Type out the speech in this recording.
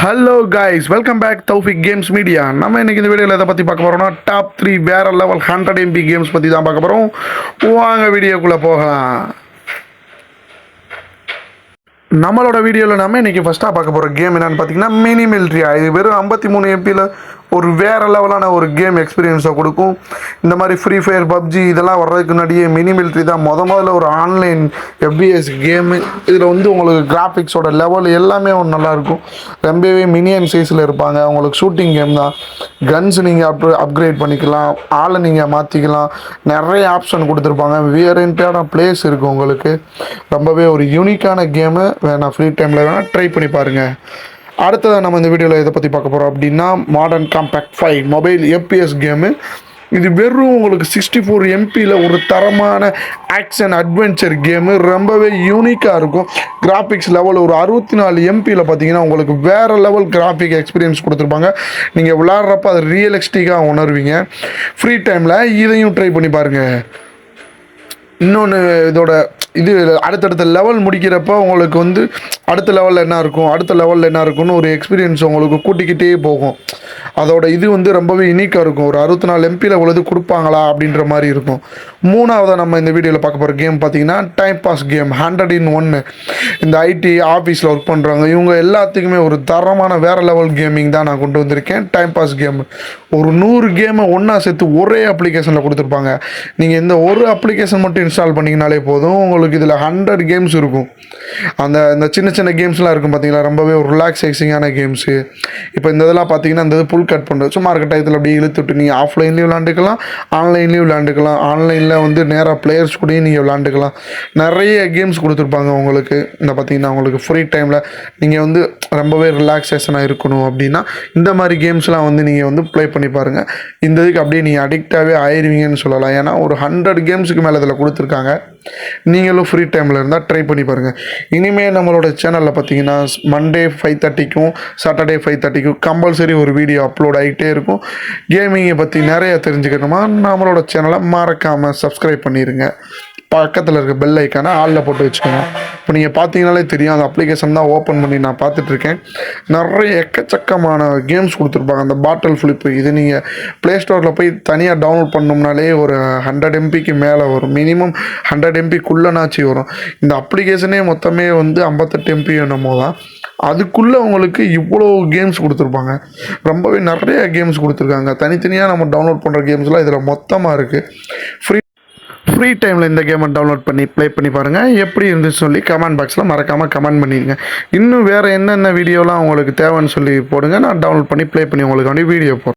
Hello guys welcome back Thoufiq games media நம்ம இன்னைக்கு இந்த வீடியோவில் எதை பற்றி பார்க்க போகிறோம்னா டாப் த்ரீ வேற லெவல் ஹண்ட்ரட் எம்பி கேம்ஸ் பற்றி தான் பார்க்க போகிறோம் வாங்க வீடியோக்குள்ளே போகலாம். நம்மளோட வீடியோவில் நம்ம இன்னைக்கு ஃபஸ்ட்டாக பார்க்க போகிற கேம் என்னன்னு பார்த்தீங்கன்னா மினி மில்ட்ரியா இது வெறும் ஐம்பத்தி மூணு எம்பியில் ஒரு வேறு லெவலான ஒரு கேம் எக்ஸ்பீரியன்ஸை கொடுக்கும். இந்த மாதிரி ஃப்ரீ ஃபயர் பப்ஜி இதெல்லாம் வர்றதுக்கு முன்னாடியே மினி மில்ட்ரி தான். முத முதல்ல ஒரு ஆன்லைன் எஃபிஎஸ் கேமு இதில் வந்து உங்களுக்கு கிராஃபிக்ஸோட லெவல் எல்லாமே ஒன்று நல்லாயிருக்கும் ரொம்பவே மினியன் சைஸில் இருப்பாங்க. உங்களுக்கு ஷூட்டிங் கேம் தான். கன்ஸ் நீங்கள் அப் அப்கிரேட் பண்ணிக்கலாம். ஆளை நீங்கள் மாற்றிக்கலாம் நிறைய ஆப்ஷன் கொடுத்துருப்பாங்க. வியரண்டான பிளேஸ் இருக்குது உங்களுக்கு. ரொம்பவே ஒரு யூனிக்கான கேமு வேணால் ஃப்ரீ டைமில் வேணால் ட்ரை பண்ணி பாருங்கள் அடுத்ததாக நம்ம இந்த வீடியோவில் இதை பற்றி பார்க்க போகிறோம் அப்படின்னா modern compact five mobile FPS game இது வெறும் உங்களுக்கு சிக்ஸ்டி ஃபோர் எம்பியில் ஒரு தரமான ஆக்ஷன் அட்வென்ச்சர் கேமு ரொம்பவே யூனிக்காக இருக்கும். கிராஃபிக்ஸ் லெவல் ஒரு அறுபத்தி நாலு எம்பியில் பார்த்தீங்கன்னா உங்களுக்கு வேறு லெவல் கிராஃபிக் எக்ஸ்பீரியன்ஸ் கொடுத்துருப்பாங்க. நீங்கள் விளாட்றப்ப அது ரியலிஸ்டிக்காக உணர்வீங்க. ஃப்ரீ டைமில் இதையும் ட்ரை பண்ணி பாருங்கள் இன்னொன்று இதோட இது அடுத்தடுத்த லெவல் முடிக்கிறப்ப உங்களுக்கு வந்து அடுத்த லெவலில் என்ன இருக்கும் அடுத்த லெவலில் என்ன இருக்கும்னு ஒரு எக்ஸ்பீரியன்ஸ் உங்களுக்கு கூட்டிக்கிட்டே போகும். அதோட இது வந்து ரொம்பவே யூனிக்காக இருக்கும். ஒரு அறுபத்தி நாலு எம்பியில் உள்ளது கொடுப்பாங்களா அப்படின்ற மாதிரி இருக்கும். மூணாவதாக நம்ம இந்த வீடியோவில் பார்க்க போகிற கேம் பார்த்தீங்கன்னா time pass game hundred in ஒன்று இந்த ஐடி ஆஃபீஸில் ஒர்க் பண்ணுறாங்க இவங்க எல்லாத்துக்குமே ஒரு தரமான வேறு லெவல் கேமிங் தான் நான் கொண்டு வந்திருக்கேன். டைம் பாஸ் கேம் ஒரு நூறு கேமை ஒன்றா சேர்த்து ஒரே அப்ளிகேஷனில் கொடுத்துருப்பாங்க. நீங்கள் இந்த ஒரு அப்ளிகேஷன் மட்டும் இன்ஸ்டால் பண்ணிங்கனாலே போதும் உங்களுக்கு இதில் ஹண்ட்ரட் கேம்ஸ் இருக்கும். அந்த இந்த சின்ன சின்ன கேம்ஸ்லாம் இருக்கும் பார்த்தீங்களா? ரொம்பவே ஒரு ரிலாக்ஸேசிங்கான கேம்ஸு இப்போ இந்த இதெல்லாம் பார்த்தீங்கன்னா இந்த இது புல் கட் பண்ணுறது சும்மா இருக்க டயத்தில் அப்படியே இழுத்து விட்டு நீங்கள் ஆஃப்லைன்லேயும் விளாண்டுக்கலாம் ஆன்லைன்லேயும் விளாண்டுக்கலாம் ஆன்லைனில் வந்து நேராக பிளேயர்ஸ் கூடயும் நீங்கள் விளாண்டுக்கலாம் நிறைய கேம்ஸ் கொடுத்துருப்பாங்க உங்களுக்கு. இந்த பார்த்தீங்கன்னா உங்களுக்கு ஃப்ரீ டைமில் நீங்கள் வந்து ரொம்பவே ரிலாக்ஸேஷனாக இருக்கணும் அப்படின்னா இந்த மாதிரி கேம்ஸ்லாம் வந்து நீங்கள் வந்து ப்ளே பண்ணி பாருங்கள் இந்த இதுக்கு அப்படியே நீங்கள் அடிக்டாகவே ஆயிடுவீங்கன்னு சொல்லலாம். ஏன்னா ஒரு ஹண்ட்ரட் கேம்ஸுக்கு மேலே இதில் கொடுத்துருக்காங்க. நீங்கள் நீங்களும் ஃப்ரீ டைமில் இருந்தால் ட்ரை பண்ணி பாருங்கள் இனிமேல் நம்மளோட சேனலில் பார்த்தீங்கன்னா மண்டே ஃபைவ் தேர்ட்டிக்கும் சாட்டர்டே ஃபைவ் தேர்ட்டிக்கும் கம்பல்சரி ஒரு வீடியோ அப்லோட் ஆகிட்டே இருக்கும். கேமிங்கை பற்றி நிறைய தெரிஞ்சுக்கணுமா? நம்மளோட சேனலை மறக்காமல் சப்ஸ்கிரைப் பண்ணிடுங்க பக்கத்தில் இருக்க பெல் ஐக்கானை ஆளில் போட்டு வச்சுக்கோங்க. இப்போ நீங்கள் பார்த்தீங்கனாலே தெரியும் அந்த அப்ளிகேஷன் தான் ஓப்பன் பண்ணி நான் பார்த்துட்ருக்கேன். நிறைய எக்கச்சக்கமான கேம்ஸ் கொடுத்துருப்பாங்க. அந்த பாட்டில் ஃப்ளிப்பு இது நீங்கள் ப்ளே ஸ்டோரில் போய் தனியாக டவுன்லோட் பண்ணோம்னாலே ஒரு ஹண்ட்ரட் எம்பிக்கு மேலே வரும். மினிமம் ஹண்ட்ரட் எம்பிக்குள்ளனாச்சு வரும். இந்த அப்ளிகேஷனே மொத்தமே வந்து ஐம்பத்தெட்டு எம்பி என்னமோ தான். அதுக்குள்ளே உங்களுக்கு இவ்வளோ கேம்ஸ் கொடுத்துருப்பாங்க. ரொம்பவே நிறைய கேம்ஸ் கொடுத்துருக்காங்க. தனித்தனியாக நம்ம டவுன்லோட் பண்ணுற கேம்ஸ்லாம் இதில் மொத்தமாக இருக்குது ஃப்ரீ ஃப்ரீ டைமில் இந்த கேமை டவுன்லோட் பண்ணி ப்ளே பண்ணி பாருங்கள் எப்படி இருந்துச்சு சொல்லி கமெண்ட் பாக்ஸில் மறக்காமல் கமெண்ட் பண்ணிடுங்க. இன்னும் வேறு என்னென்ன வீடியோலாம் உங்களுக்கு தேவைன்னு சொல்லி போடுங்க. நான் டவுன்லோட் பண்ணி ப்ளே பண்ணி உங்களுக்கு வந்து வீடியோ போடுறேன்.